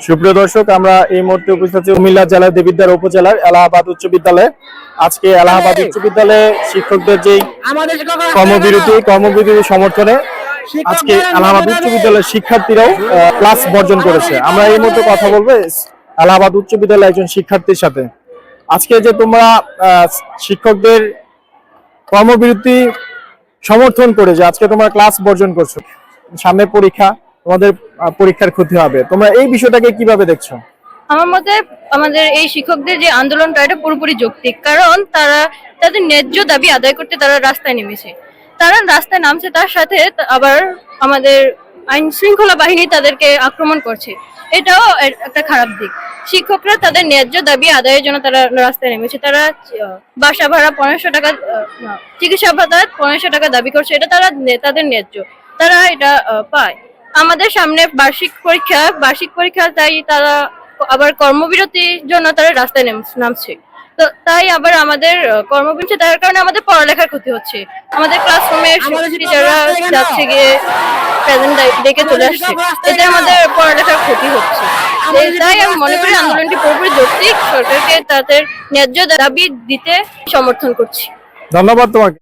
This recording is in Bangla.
সুপ্রিয় দর্শক আমরা এই মুহূর্তে উপস্থিত আছি কুমিল্লা জেলার দেবিদ্বার উপজেলার এলাহাবাদ উচ্চ বিদ্যালয়ে। আজকে এলাহাবাদ উচ্চ বিদ্যালয়ে শিক্ষকদের যেই কর্মবিরতি কর্মবিরতি সমর্থনে আজকে এলাহাবাদ উচ্চ বিদ্যালয়ের শিক্ষার্থীরাও ক্লাস বর্জন করেছে। আমরা এই মুহূর্তে কথা বলব এলাহাবাদ উচ্চ বিদ্যালয়ের একজন শিক্ষার্থীর সাথে। আজকে যে তোমরা আহ, শিক্ষকদের কর্মবিরতি সমর্থন করে যে আজকে তোমরা ক্লাস বর্জন করছ। সামনে পরীক্ষা তোমাদের পরীক্ষার ক্ষতি হবে। তোমরা এই বিষয়টাকে কীভাবে দেখছ? আমার মতে আমাদের এই শিক্ষকদের যে আন্দোলনটা, এটা পুরোপুরি যৌক্তিক। কারণ তারা তাদের ন্যায্য দাবি আদায় করতে তারা রাস্তায় নেমেছে। তারা রাস্তায় নামছে, তার সাথে আবার আমাদের আইন শৃঙ্খলা বাহিনী তাদেরকে আক্রমণ করছে। এটাও একটা খারাপ দিক। শিক্ষকরা তাদের ন্যায্য দাবি আদায়ের জন্য তারা রাস্তায় নেমেছে। তারা বাসা ভাড়া পনেরোশো টাকা চিকিৎসা ভাতা পনেরোশো টাকা দাবি করছে। এটা তারা তাদের ন্যায্য। তারা এটা পায়। আমাদের সামনে বার্ষিক পরীক্ষা বার্ষিক পরীক্ষা তাই তারা আবার কর্মবিরতির জন্য তারা রাস্তায় নামছে। তো তাই আবার আমাদের কর্মবিরতি তার কারণে আমাদের পড়ালেখার ক্ষতি হচ্ছে। আমাদের ক্লাসরুমে টিচাররা যাচ্ছে গিয়ে প্রেজেন্ট ডেকে চলে আসছে। এতে আমাদের পড়ালেখার ক্ষতি হচ্ছে। তাই আমি মনে করি আন্দোলনটি পুরোপুরি যৌক্তিক। সরকারকে তাদের ন্যায্য দাবি দিতে সমর্থন করছি। ধন্যবাদ তোমাকে।